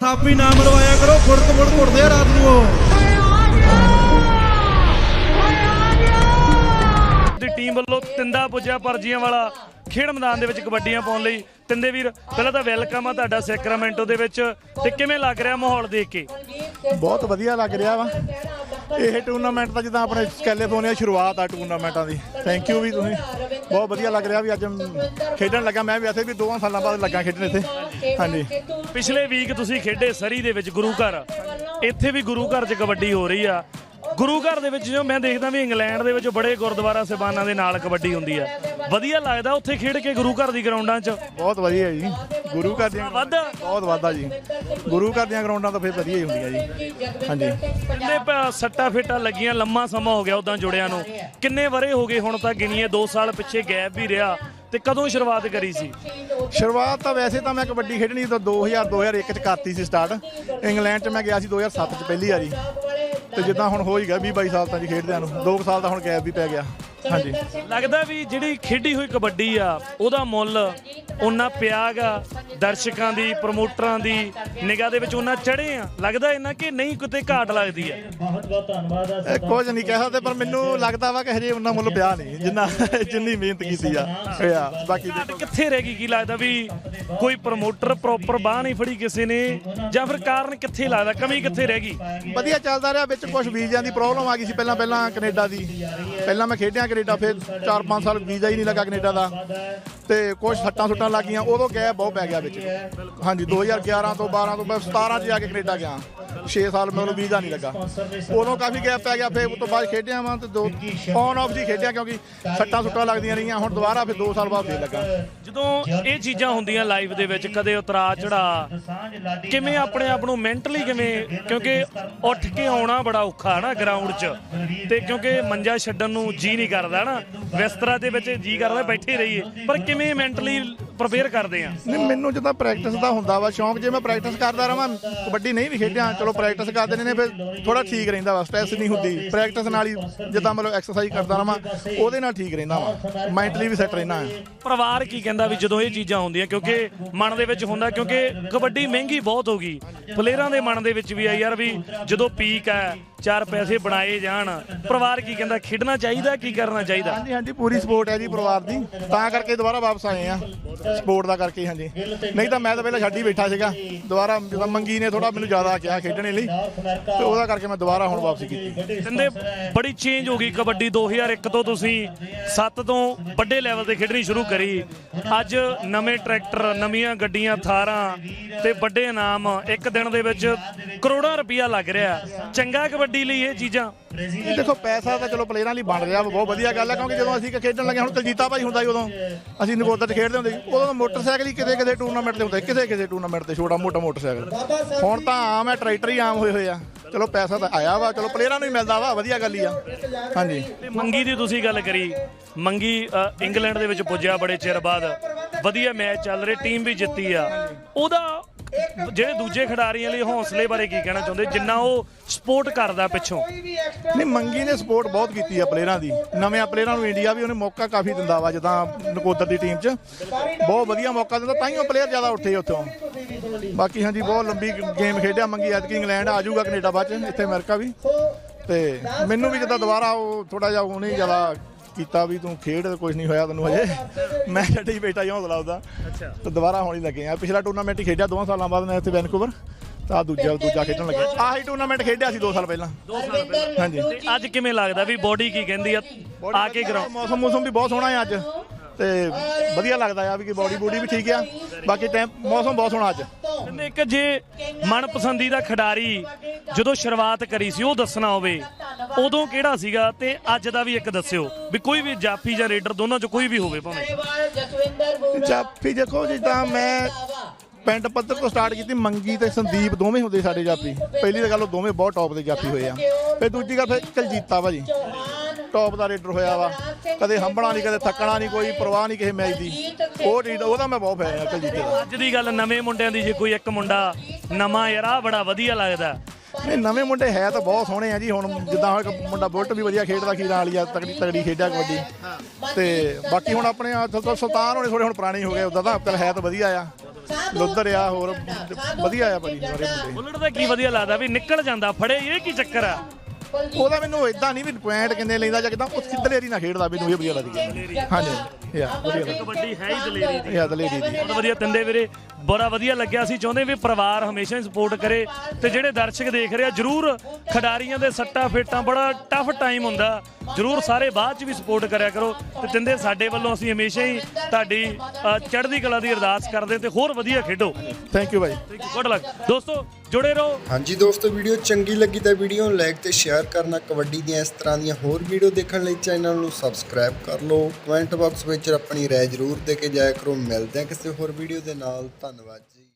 ਥਾਪੀ ਨਾ ਮਰਵਾਇਆ ਕਰੋ ਫੁੜਕ ਫੁੜਕ ਉੱਠਦੇ ਆ ਰਾਤ ਨੂੰ ਉਹ। ਦੀ ਟੀਮ ਵੱਲੋਂ ਤਿੰਦਾ ਪੁੱਜਿਆ ਪਰਜੀਆਂ ਵਾਲਾ ਖੇਡ ਮੈਦਾਨ ਦੇ ਵਿੱਚ ਕਬੱਡੀਆਂ ਪਾਉਣ ਲਈ। ਤਿੰਦੇ ਵੀਰ ਪਹਿਲਾਂ ਤਾਂ ਵੈਲਕਮ ਆ ਤੁਹਾਡਾ ਸੈਕਰਾਮੈਂਟੋ ਦੇ ਵਿੱਚ। ਤੇ ਕਿਵੇਂ ਲੱਗ ਰਿਹਾ ਮਾਹੌਲ ਦੇਖ ਕੇ? ਬਹੁਤ ਵਧੀਆ ਲੱਗ ਰਿਹਾ ਵਾ। ਇਹ ਟੂਰਨਾਮੈਂਟ ਦਾ ਜਿੱਦਾਂ ਆਪਣੇ ਕੈਲੀਫੋਰਨੀਆ ਸ਼ੁਰੂਆਤ ਆ ਟੂਰਨਾਮੈਂਟਾਂ ਦੀ। ਥੈਂਕ ਯੂ ਵੀ ਤੁਸੀਂ। ਬਹੁਤ ਵਧੀਆ ਲੱਗ ਰਿਹਾ ਵੀ ਅੱਜ ਖੇਡਣ ਲੱਗਾ। ਮੈਂ ਵੈਸੇ ਵੀ ਦੋਵਾਂ ਸਾਲਾਂ ਬਾਅਦ ਲੱਗਾ ਖੇਡਣ ਇੱਥੇ। ਹਾਂਜੀ। ਪਿਛਲੇ ਵੀਕ ਤੁਸੀਂ ਖੇਡੇ ਸਰੀ ਦੇ ਵਿੱਚ ਗੁਰੂ ਘਰ। ਇੱਥੇ ਵੀ ਗੁਰੂ ਘਰ 'ਚ ਕਬੱਡੀ ਹੋ ਰਹੀ ਆ। ਗੁਰੂ ਘਰ ਦੇ ਵਿੱਚ ਜੋ ਮੈਂ ਦੇਖਦਾ ਵੀ ਇੰਗਲੈਂਡ ਦੇ ਵਿੱਚ ਬੜੇ ਗੁਰਦੁਆਰਾ ਸਾਹਿਬਾਨਾਂ ਦੇ ਨਾਲ ਕਬੱਡੀ ਹੁੰਦੀ ਆ ਵਧੀਆ ਲੱਗਦਾ ਉੱਥੇ ਖੇਡ ਕੇ ਗੁਰੂ ਘਰ ਦੀ ਗਰਾਊਂਡਾਂ 'ਚ? ਬਹੁਤ ਵਧੀਆ ਜੀ। ਗੁਰੂ ਘਰ ਦੀਆਂ ਵੱਧ? ਬਹੁਤ ਵਾਧਾ ਜੀ। ਗੁਰੂ ਘਰ ਦੀਆਂ ਗਰਾਊਂਡਾਂ ਤਾਂ ਫਿਰ ਵਧੀਆ ਹੀ ਹੁੰਦੀਆਂ ਜੀ। ਹਾਂਜੀ। ਕਿੰਨੇ ਸੱਟਾਂ ਫੇਟਾਂ ਲੱਗੀਆਂ ਲੰਮਾ ਸਮਾਂ ਹੋ ਗਿਆ ਉਦਾਂ ਜੁੜਿਆਂ ਨੂੰ। ਕਿੰਨੇ ਵਰੇ ਹੋ ਗਏ ਹੁਣ ਤੱਕ ਗਿਣੀਏ 2 ਸਾਲ ਪਿੱਛੇ ਗੈਪ ਵੀ ਰਿਹਾ ਤੇ ਕਦੋਂ ਸ਼ੁਰੂਆਤ ਕਰੀ ਸੀ? ਸ਼ੁਰੂਆਤ ਤਾਂ ਵੈਸੇ ਤਾਂ ਮੈਂ ਕਬੱਡੀ ਖੇਡਣੀ ਤਾਂ 2000 2001 ਚ ਕਰਤੀ ਸੀ ਸਟਾਰਟ। ਇੰਗਲੈਂਡ ਚ ਮੈਂ ਗਿਆ ਸੀ 2007 ਚ ਪਹਿਲੀ ਵਾਰੀ। ਤੇ ਜਿੱਦਾਂ ਹੁਣ ਹੋ ਹੀ ਗਿਆ 20 22 ਸਾਲ ਤਾਂ ਜੀ ਖੇਡਦਿਆਂ ਨੂੰ 2 ਸਾਲ ਤਾਂ ਹੁਣ ਗੈਪ ਵੀ ਪੈ ਗਿਆ। ਹਾਂਜੀ। ਲੱਗਦਾ ਵੀ ਜਿਹੜੀ ਖੇਡੀ ਹੋਈ ਕਬੱਡੀ ਆ ਉਹਦਾ ਮੁੱਲ ਉਹਨਾਂ ਪਿਆਗਾ ਦਰਸ਼ਕਾਂ ਦੀ ਪ੍ਰਮੋਟਰਾਂ ਦੀ ਨਿਗਾਹ ਦੇ ਵਿੱਚ ਉਹਨਾਂ ਚੜੇ ਆ। ਲੱਗਦਾ ਇਹਨਾਂ ਕਿ ਨਹੀਂ ਕਿਤੇ ਘਾਟ ਲੱਗਦੀ ਆ। ਇਹ ਕੁਝ ਨਹੀਂ ਕਹਿ ਸਕਦੇ ਪਰ ਮੈਨੂੰ ਲੱਗਦਾ ਵਾ ਕਿ ਹਜੇ ਉਹਨਾਂ ਮੁੱਲ ਪਿਆ ਨਹੀਂ ਜਿੰਨਾ ਜਿੰਨੀ ਮਿਹਨਤ ਕੀਤੀ ਆ। ਹੋਇਆ ਬਾਕੀ ਕਿੱਥੇ ਰਹਿ ਗਈ? ਕੀ ਲੱਗਦਾ ਵੀ ਕੋਈ ਪ੍ਰਮੋਟਰ ਪ੍ਰੋਪਰ ਬਾਹ ਨਹੀਂ ਫੜੀ ਕਿਸੇ ਨੇ ਜਾਂ ਫਿਰ ਕਾਰਨ ਕਿੱਥੇ ਲੱਗਦਾ ਕਮੀ ਕਿੱਥੇ ਰਹਿ ਗਈ? ਵਧੀਆ ਚੱਲਦਾ ਰਿਹਾ ਵਿੱਚ ਕੁਝ ਵੀਜ਼ਿਆਂ ਦੀ ਪ੍ਰੋਬਲਮ ਆ ਗਈ ਸੀ ਪਹਿਲਾਂ ਪਹਿਲਾਂ ਕੈਨੇਡਾ ਦੀ। ਪਹਿਲਾਂ ਮੈਂ ਖੇਡਿਆ ਕੈਨੇਡਾ ਫਿਰ 4-5 ਸਾਲ ਵੀਜ਼ਾ ਹੀ ਨਹੀਂ ਲੱਗਾ ਕੈਨੇਡਾ ਦਾ। ਤੇ ਕੁਝ ਸੱਟਾਂ ਸੁੱਟਾਂ ਲੱਗੀਆਂ, ਉਦੋਂ ਗੈਪ ਬਹੁਤ ਪੈ ਗਿਆ ਵਿੱਚ ਹਾਂਜੀ 2011 ਤੋਂ 12 ਤੋਂ ਮੈਂ 17 ਚ ਜਾ ਕੇ ਕੈਨੇਡਾ ਗਿਆ। 6 ਸਾਲ ਮੈਨੂੰ ਵੀਜ਼ਾ ਨਹੀਂ ਲੱਗਾ। ਉਦੋਂ ਕਾਫੀ ਗੈਪ ਪੈ ਗਿਆ, ਫਿਰ ਉਸ ਤੋਂ ਬਾਅਦ ਖੇਡਿਆ ਵਾਂ ਤੇ ਦੋ ਔਨ ਆਫ ਜੀ ਖੇਡਿਆ ਕਿਉਂਕਿ ਸੱਟਾਂ ਸੁੱਟਾਂ ਲੱਗਦੀਆਂ ਰਹੀਆਂ, ਹੁਣ ਦੁਬਾਰਾ ਫਿਰ 2 ਸਾਲ ਬਾਅਦ ਫੇਰ ਲੱਗਾ। ਜਦੋਂ ਇਹ ਚੀਜ਼ਾਂ ਹੁੰਦੀਆਂ ਲਾਈਵ ਦੇ ਵਿੱਚ, ਕਦੇ ਉਤਰਾ ਚੜਾ ਕਿਵੇਂ ਆਪਣੇ ਆਪ ਨੂੰ ਮੈਂਟਲੀ ਕਿਵੇਂ ਕਿਉਂਕਿ ਉੱਠ ਕੇ ਆਉਣਾ ਬੜਾ ਔਖਾ ਨਾ ਗਰਾਊਂਡ 'ਚ। ਤੇ ਕਿਉਂਕਿ ਮੰਜਾ ਛੱਡਣ ਨੂੰ ਜੀ ਨਹੀਂ ਕਰਦਾ ਨਾ। ਬਿਸਤਰਾ ਦੇ ਵਿੱਚ ਜੀ ਕਰਦਾ, ਬੈਠੇ ਰਹੀਏ। ਪਰ ਕਿਵੇਂ ਮੈਂਟਲੀ ਪ੍ਰਪੇਅਰ ਕਰਦੇ ਆ। ਨਹੀਂ ਮੈਨੂੰ ਜਦੋਂ ਪ੍ਰੈਕਟਿਸ ਦਾ ਹੁੰਦਾ ਵਾ ਸ਼ੌਂਕ ਜੇ ਮੈਂ ਪ੍ਰੈਕਟਿਸ ਕਰਦਾ ਰਵਾਂ ਕਬੱਡੀ ਨਹੀਂ ਵੀ ਖੇਡਿਆ ਚਲੋ ਪ੍ਰੈਕਟਿਸ ਕਰਦੇ ਨੇ ਫਿਰ ਥੋੜਾ ਠੀਕ ਰਹਿੰਦਾ ਵਾ ਸਟ੍ਰੈਸ ਨਹੀਂ ਹੁੰਦੀ। ਪ੍ਰੈਕਟਿਸ ਨਾਲ ਹੀ ਜਿੱਦਾਂ ਮਤਲਬ ਐਕਸਰਸਾਈਜ਼ ਕਰਦਾ ਰਵਾਂ ਉਹਦੇ ਨਾਲ ਠੀਕ ਰਹਿੰਦਾ ਵਾ ਮੈਂਟਲੀ ਵੀ ਸੈੱਟ ਰਹਿੰਦਾ ਹਾਂ ਪਰਿਵਾਰ ਕੀ ਕਹਿੰਦਾ ਵੀ ਜਦੋਂ ਇਹ ਚੀਜ਼ਾਂ ਹੁੰਦੀਆਂ ਕਿਉਂਕਿ ਮਨ ਦੇ ਵਿੱਚ ਹੁੰਦਾ ਕਿਉਂਕਿ ਕਬੱਡੀ ਮਹਿੰਗੀ ਬਹੁਤ ਹੋ ਗਈ। ਪਲੇਅਰਾਂ ਦੇ ਮਨ ਦੇ ਵਿੱਚ ਵੀ ਆ ਯਾਰ ਵੀ ਜਦੋਂ ਪੀਕ ਹੈ ਚਾਰ ਪੈਸੇ ਬਣਾਏ ਜਾਣ। ਪਰਿਵਾਰ ਕੀ ਕਹਿੰਦਾ ਖੇਡਣਾ ਚਾਹੀਦਾ ਕੀ ਕਰਨਾ ਚਾਹੀਦਾ? ਹਾਂਜੀ ਹਾਂਜੀ ਪੂਰੀ ਸਪੋਰਟ ਹੈ ਜੀ ਪਰਿਵਾਰ ਦੀ। ਤਾਂ ਕਰਕੇ ਦੁਬਾਰਾ ਵਾਪਸ ਆਏ ਆ ਸਪੋਰਟ ਦਾ ਕਰਕੇ ਹਾਂਜੀ। ਨਹੀਂ ਤਾਂ ਮੈਂ ਤਾਂ ਪਹਿਲਾਂ ਛੱਡ ਹੀ ਬੈਠਾ ਸੀਗਾ। ਦੁਬਾਰਾ ਜਦੋਂ ਮੰਗੀ ਨੇ ਥੋੜਾ ਮੈਨੂੰ ਜ਼ਿਆਦਾ ਕਿਹਾ ਖੇਡਣ ਲਈ। ਤੇ ਉਹਦਾ ਕਰਕੇ ਮੈਂ ਦੁਬਾਰਾ ਹੁਣ ਵਾਪਸੀ ਕੀਤੀ। ਕਹਿੰਦੇ ਬੜੀ ਚੇਂਜ ਹੋ ਗਈ ਕਬੱਡੀ 2001 ਤੋਂ ਤੁਸੀਂ 7 ਤੋਂ ਵੱਡੇ ਲੈਵਲ ਤੇ ਖੇਡਣੀ ਸ਼ੁਰੂ ਕਰੀ। ਅੱਜ ਨਵੇਂ ਟਰੈਕਟਰ ਨਵੀਆਂ ਗੱਡੀਆਂ ਥਾਰਾਂ ਤੇ ਵੱਡੇ ਇਨਾਮ। ਇੱਕ ਦਿਨ ਦੇ ਵਿੱਚ ਕਰੋੜਾਂ ਰੁਪਇਆ ਲੱਗ ਰਿਹਾ। ਚੰਗਾ ਕਬੱਡੀ ਲਈ ਇਹ ਚੀਜ਼ਾਂ। ਇਹ ਦੇਖੋ ਪੈਸਾ ਤਾਂ ਚਲੋ ਪਲੇਅਰਾਂ ਲਈ ਬਣ ਰਿਹਾ ਬਹੁਤ ਵਧੀਆ ਗੱਲ ਹੈ ਕਿਉਂਕਿ ਜਦੋਂ ਅਸੀਂ ਖੇਡਣ ਲੱਗੇ ਹੁਣ ਕਲਜੀਤਾ ਭਾਈ ਹੁੰਦਾ ਸੀ ਉਦੋਂ ਅਸੀਂ ਨਗੋਦਰ 'ਚ ਖੇਡਦੇ ਹੁੰਦੇ ਸੀ ਉਦੋਂ ਮੋਟਰਸਾਈਕਲ ਹੀ ਕਿਤੇ ਕਿਤੇ ਟੂਰਨਾਮੈਂਟ ਤੇ ਹੁੰਦੇ ਸੀ, ਕਿਸੇ ਕਿਸੇ ਟੂਰਨਾਮੈਂਟ ਤੇ ਛੋਟਾ ਮੋਟਾ ਮੋਟਰਸਾਈਕਲ। ਹੁਣ ਤਾਂ ਆਮ ਹੈ ਟਰੈਕਟਰ ਹੀ ਆਮ ਹੋਏ ਹੋਏ ਆ। ਚਲੋ ਪੈਸਾ ਤਾਂ ਆਇਆ ਵਾ ਚਲੋ ਪਲੇਅਰਾਂ ਨੂੰ ਹੀ ਮਿਲਦਾ ਵਾ ਵਧੀਆ ਗੱਲ ਹੀ ਆ। ਹਾਂਜੀ। ਤੇ ਮੰਗੀ ਦੀ ਤੁਸੀਂ ਗੱਲ ਕਰੀ। ਮੰਗੀ ਇੰਗਲੈਂਡ ਦੇ ਵਿੱਚ ਪੁੱਜਿਆ ਬੜੇ ਚਿਰ ਬਾਅਦ। ਵਧੀਆ ਮੈਚ ਚੱਲ ਰਿਹਾ ਟੀਮ ਵੀ ਜਿੱਤੀ ਆ। ਉਹਦਾ ਜਿਹੜੇ ਦੂਜੇ ਖਿਡਾਰੀਆਂ ਲਈ ਹੌਸਲੇ ਬਾਰੇ ਕੀ ਕਹਿਣਾ ਚਾਹੁੰਦੇ? ਜਿੰਨਾ ਉਹ ਸਪੋਰਟ ਕਰਦਾ ਪਿੱਛੋਂ। ਨਹੀਂ, ਮੰਗੀ ਨੇ ਸਪੋਰਟ ਬਹੁਤ ਕੀਤੀ ਆ ਪਲੇਅਰਾਂ ਦੀ। ਨਵੇਂ ਪਲੇਅਰਾਂ ਨੂੰ ਇੰਡੀਆ ਵੀ ਉਹਨੇ ਮੌਕਾ ਕਾਫੀ ਦਿੰਦਾ ਵਾ, ਜਿੱਦਾਂ ਨਕੋਦਰ ਦੀ ਟੀਮ 'ਚ। ਬਹੁਤ ਵਧੀਆ ਮੌਕਾ ਦਿੰਦਾ, ਤਾਂ ਹੀ ਉਹ ਪਲੇਅਰ ਜ਼ਿਆਦਾ ਉੱਠੇ ਉੱਥੋਂ। ਬਾਕੀ ਹਾਂਜੀ, ਬਹੁਤ ਲੰਬੀ ਗੇਮ ਖੇਡਿਆ, ਮੰਗੀ ਐਤਕੀ ਇੰਗਲੈਂਡ ਆ ਜਾਊਗਾ ਕੈਨੇਡਾ ਬਾਅਦ 'ਚ, ਇੱਥੇ ਅਮਰੀਕਾ ਵੀ। ਤੇ ਮੈਨੂੰ ਵੀ ਜਿੱਦਾਂ ਦੁਬਾਰਾ ਉਹ ਥੋੜਾ ਜਿਹਾ ਉਹਨੇ ਜ਼ਿਆਦਾ ਕੀਤਾ ਵੀ ਤੂੰ ਖੇਡ ਕੁਝ ਨਹੀਂ ਹੋਇਆ ਤੈਨੂੰ ਹਜੇ। ਮੈਂ ਛੱਡ ਹੀ ਬੈਠਾ ਹੀ ਹੌਸਲਾ ਉਹਦਾ। ਅੱਛਾ। ਤੇ ਦੁਬਾਰਾ ਹੁਣ ਲੱਗੇ ਆ। ਪਿਛਲਾ ਟੂਰਨਾਮੈਂਟ ਹੀ ਖੇਡਿਆ ਦੋਵਾਂ ਸਾਲਾਂ ਬਾਅਦ ਮੈਂ ਇੱਥੇ ਵੈਨਕੂਵਰ ਤਾਂ ਦੂਜਾ ਦੂਜਾ ਖੇਡਣ ਲੱਗੇ ਆਹੀ ਟੂਰਨਾਮੈਂਟ ਖੇਡਿਆ ਸੀ 2 ਸਾਲ ਪਹਿਲਾਂ। ਹਾਂਜੀ। ਤੇ ਅੱਜ ਕਿਵੇਂ ਲੱਗਦਾ ਵੀ ਬੋਡੀ ਕੀ ਕਹਿੰਦੀ ਆ? ਆ ਕੇ ਗਰਾਊਂਡ ਮੌਸਮ ਮੌਸਮ ਵੀ ਬਹੁਤ ਸੋਹਣਾ ਹੈ ਅੱਜ। ਤੇ ਵਧੀਆ ਲੱਗਦਾ ਆ ਵੀ ਕਿ ਬੋਡੀ ਬੂਡੀ ਵੀ ਠੀਕ ਆ। ਬਾਕੀ ਟਾਈਮ ਮੌਸਮ ਬਹੁਤ ਸੋਹਣਾ ਅੱਜ। ਕਹਿੰਦੇ ਇੱਕ ਜੇ ਮਨਪਸੰਦੀਦਾ ਖਿਡਾਰੀ ਜਦੋਂ ਸ਼ੁਰੂਆਤ ਕਰੀ ਸੀ, ਉਹ ਦੱਸਣਾ ਹੋਵੇ, ਉਦੋਂ ਕਿਹੜਾ ਸੀਗਾ ਤੇ ਅੱਜ ਦਾ ਵੀ ਇੱਕ ਦੱਸਿਓ ਵੀ ਕੋਈ ਵੀ ਜਾਫੀ ਜਾਂ ਰੇਡਰ ਦੋਨਾਂ ਚੋਂ ਕੋਈ ਵੀ ਹੋਵੇ ਭਾਵੇਂ। ਜਾਫੀ ਦੇਖੋ ਜਿੱਦਾਂ ਮੈਂ ਪਿੰਡ ਪੱਧਰ ਤੋਂ ਸਟਾਰਟ ਕੀਤੀ, ਮੰਗੀ ਤੇ ਸੰਦੀਪ ਦੋਵੇਂ ਹੁੰਦੇ ਸਾਡੇ ਜਾਫੀ। ਪਹਿਲੀ ਤਾਂ ਗੱਲ ਉਹ ਦੋਵੇਂ ਬਹੁਤ ਟੌਪ ਦੇ ਜਾਫੀ ਹੋਏ ਆ। ਫਿਰ ਦੂਜੀ ਗੱਲ ਫਿਰ ਕਲਜੀਤਾ ਭਾਜੀ। ਟੌਪ ਦਾ ਰੇਡਰ ਹੋਇਆ ਵਾ। ਕਦੇ ਹੰਬਣਾ ਨਹੀਂ ਕਦੇ ਥੱਕਣਾ ਨਹੀਂ ਕੋਈ ਪਰਵਾਹ ਨਹੀਂ ਕਿਸੇ ਮੈਚ ਦੀ। ਉਹ ਰੀਡ ਉਹਦਾ ਮੈਂ ਬਹੁਤ ਫੈਨ ਆ ਕਲਜੀਤੇ ਦਾ ਅੱਜ ਦੀ ਗੱਲ ਨਵੇਂ ਮੁੰਡਿਆਂ ਦੀ ਜੇ ਕੋਈ ਇੱਕ ਮੁੰਡਾ ਨਵਾਂ ਯਾਰ ਆ ਬੜਾ ਵਧੀਆ ਲੱਗਦਾ। ਨਹੀਂ ਨਵੇਂ ਮੁੰਡੇ ਹੈ ਤਾਂ ਬਹੁਤ ਸੋਹਣੇ ਆ ਜੀ ਹੁਣ ਜਿੱਦਾਂ ਹੁਣ ਇੱਕ ਮੁੰਡਾ ਬੁਲਟ ਵੀ ਵਧੀਆ ਖੇਡਦਾ ਖੀਰਾਂ ਵਾਲੀ ਆ ਤਗੜੀ ਤਗੜੀ ਖੇਡਿਆ ਕਬੱਡੀ। ਤੇ ਬਾਕੀ ਹੁਣ ਆਪਣੇ ਆ ਸੁਲਤਾਨ ਹੋਣੇ ਥੋੜੇ ਹੁਣ ਪੁਰਾਣੇ ਹੋ ਗਏ ਉਦਾਂ ਤਾਂ ਚੱਲ ਹੈ ਤਾਂ ਵਧੀਆ ਆ। ਲੁੱਧਰ ਆ ਹੋਰ ਵਧੀਆ ਆ ਭਾਜੀ ਸਾਰੇ ਮੁੰਡੇ। ਬੁੱਲਟ ਦਾ ਕੀ ਵਧੀਆ ਲੱਗਦਾ ਵੀ ਨਿਕਲ ਜਾਂਦਾ ਫੜੇ ਇਹ ਕੀ ਚੱਕਰ ਆ? ਉਹਦਾ ਮੈਨੂੰ ਇਦਾਂ ਨਹੀਂ ਵੀ ਪੁਆਇੰਟ ਕਿੰਨੇ ਲੈਂਦਾ ਜਾਂ ਕਿਦਾਂ ਉਹ ਸਿੱਧਲੇਰੀ ਨਾਲ ਖੇਡਦਾ ਮੈਨੂੰ ਇਹ ਵਧੀਆ ਲੱਗਦੀ ਹਾਂਜੀ। ਯਾ ਵਧੀਆ। ਲੱਗਦਾ ਕਬੱਡੀ ਹੈ ਹੀ ਦਲੇਰੀ ਦੀ। ਇਹ ਦਲੇਰੀ ਦੀ ਬਹੁਤ ਵਧੀਆ ਤਿੰਦੇ ਵੀਰੇ ਬੜਾ ਵਧੀਆ ਲੱਗਿਆ ਸੀ। ਚਾਹੁੰਦੇ ਵੀ ਪਰਿਵਾਰ ਹਮੇਸ਼ਾ ਹੀ ਸਪੋਰਟ ਕਰੇ ਤੇ ਜਿਹੜੇ ਦਰਸ਼ਕ ਦੇਖ ਰਹੇ ਆ ਜਰੂਰ ਖਿਡਾਰੀਆਂ ਦੇ ਸੱਟਾਂ ਫੇਟਾਂ ਬੜਾ ਟਫ ਟਾਈਮ ਹੁੰਦਾ। ਜਰੂਰ ਸਾਰੇ ਬਾਅਦ ਚ ਵੀ ਸਪੋਰਟ ਕਰਿਆ ਕਰੋ। ਤੇ ਤਿੰਦੇ ਸਾਡੇ ਵੱਲੋਂ ਅਸੀਂ ਹਮੇਸ਼ਾ ਹੀ ਤੁਹਾਡੀ ਅ, ਚੜ੍ਹਦੀ ਕਲਾ ਦੀ ਅਰਦਾਸ ਕਰਦੇ ਤੇ ਹੋਰ ਵਧੀਆ ਖੇਡੋ। ਥੈਂਕ ਯੂ ਭਾਈ। ਗੁੱਡ ਲੱਕ ਦੋਸਤੋ ਜੁੜੇ ਰਹੋ। ਹਾਂਜੀ ਦੋਸਤੋ ਵੀਡੀਓ ਚੰਗੀ ਲੱਗੀ ਤਾਂ ਵੀਡੀਓ ਨੂੰ ਲਾਈਕ ਤੇ ਸ਼ੇਅਰ ਕਰਨਾ ਕਬੱਡੀ ਦੀਆਂ ਇਸ ਤਰ੍ਹਾਂ ਦੀਆਂ ਹੋਰ ਵੀਡੀਓ ਦੇਖਣ ਲਈ ਚੈਨਲ ਨੂੰ ਸਬਸਕ੍ਰਾਈਬ ਕਰ ਲਓ। ਕਮੈਂਟ ਬਾਕਸ ਵਿੱਚ ਆਪਣੀ ਰਾਏ ਜ਼ਰੂਰ ਦੇ ਕੇ ਜਾਇਆ ਕਰੋ। ਮਿਲਦੇ ਹਾਂ ਕਿਸੇ ਹੋਰ ਵੀਡੀਓ ਦੇ ਨਾਲ। ਧੰਨਵਾਦ ਜੀ।